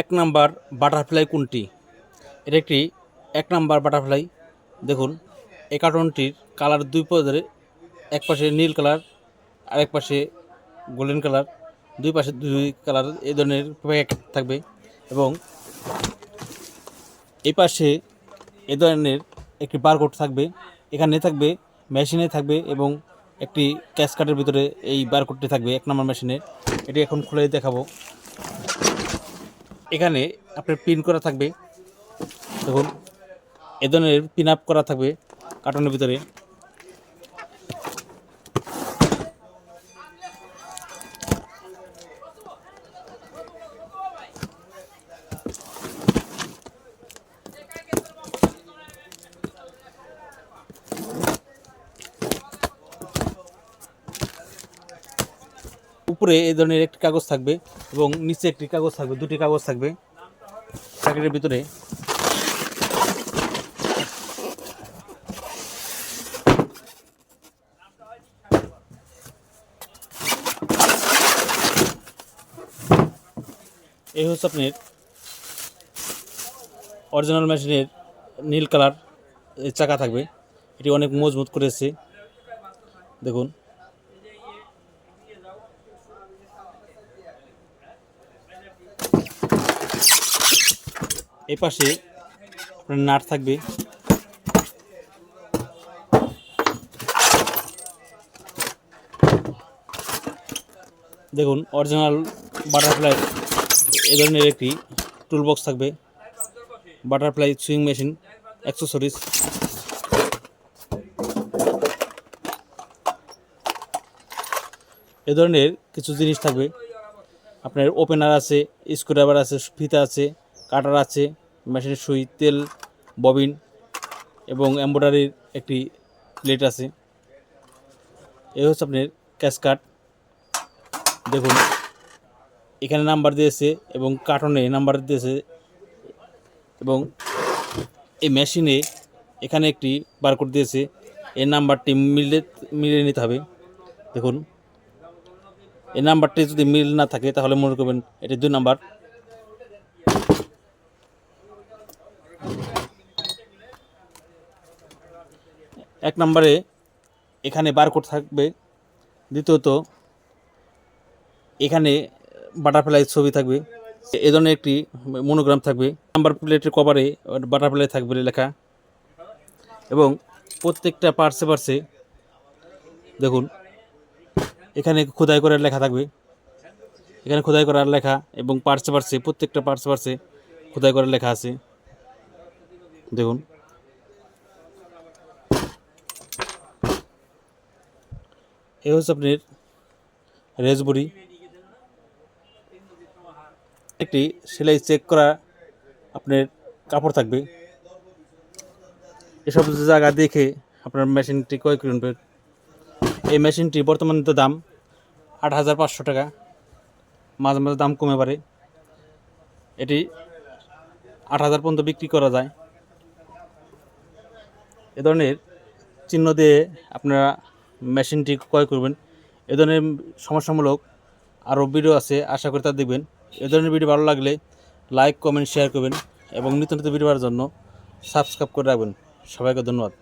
এক number butterfly কোনটি? এটা একটি এক নাম্বার বাটারফ্লাই, দেখুন, এই কার্টনটির কালার দুই পদের, এক পাশে নীল কালার আর এক পাশে গোল্ডেন কালার, দুই পাশে দুই কালার, এই ধরনের প্যাকেট থাকবে এবং এই পাশে এ ধরনের একটি বারকোড থাকবে, এখানে থাকবে মেশিনে থাকবে এবং একটি ক্যাশ কার্ডের ভিতরে এই বারকোডটি থাকবে, এক নম্বর মেশিনে এটি এখন খুলে দেখাবো। এখানে আপনার পিন করা থাকবে। দেখুন এ ধরনের পিন আপ করা থাকবে কার্টনের ভিতরে। উপরে এই ধরনের একটি কাগজ থাকবে এবং নিচে একটি কাগজ থাকবে, দুটি কাগজ থাকবে প্যাকেটের ভিতরে। এই হচ্ছে আপনার অরিজিনাল মেশিনের নীল কালার চাকা থাকবে। এটি অনেক মজবুত করেছে। দেখুন। এই পাশে আপনার নাট থাকবে। দেখুন অরিজিনাল বাটারফ্লাই এ ধরনের একটি টুল বক্স থাকবে। বাটারফ্লাই সুইং মেশিন অ্যাক্সেসরিজ এ ধরনের কিছু জিনিস থাকবে। আপনার ওপেনার আছে স্ক্রুড্রাইভার আছে, ফিতা আছে। কাটার আছে, মেশিনের সুই, তেল, ববিন এবং এম্ব্রয়ডারির একটি প্লেট আছে। এই হচ্ছে আপনার ক্যাশ ক্যাশকাট দেখুন, এখানে নাম্বার দিয়েছে এবং কার্টনে নাম্বার দিয়েছে এবং এই মেশিনে এখানে একটি বারকোড দিয়েছে। এই নাম্বারটি মিলে মিলিয়ে নিতে হবে। দেখুন এই নাম্বারটি যদি মিল না থাকে তাহলে মনে করবেন এটি দুই নাম্বার। এক নম্বরে এখানে বারকোড থাকবে। দ্বিতীয়ত, এখানে বাটারফ্লাই ছবি থাকবে। এ ধরনের একটি মনোগ্রাম থাকবে। নাম্বার প্লেটের কভারে বাটারফ্লাই থাকবে লেখা। এবং প্রত্যেকটা পার্সে পার্সে দেখুন, এখানে খোদাই করে লেখা থাকবে। এখানে খোদাই করার লেখা এবং পার্সে পার্সে প্রত্যেকটা পার্সে পার্সে খোদাই করে লেখা আছে। দেখুন এ হচ্ছে আপনার রেজবুরি। একটি সেলাই চেক করা আপনার কাপড় থাকবে। এসব জায়গা দেখে আপনার মেশিনটি ক্রয় করে নেবেন এই মেশিনটি বর্তমানে তো দাম আট হাজার পাঁচশো টাকা। মাঝে মাঝে দাম কমে পারে এটি আট হাজার পর্যন্ত বিক্রি করা যায়। এ ধরনের চিহ্ন দিয়ে আপনারা মেশিনটি ক্রয় করবেন। এ ধরনের সমস্যামূলক আরও ভিডিও আছে, আশা করি তা দেখবেন। এ ধরনের ভিডিও ভালো লাগলে লাইক, কমেন্ট শেয়ার করবেন এবং নিত্য নতুন ভিডিও পাওয়ার জন্য সাবস্ক্রাইব করে রাখবেন। সবাইকে ধন্যবাদ।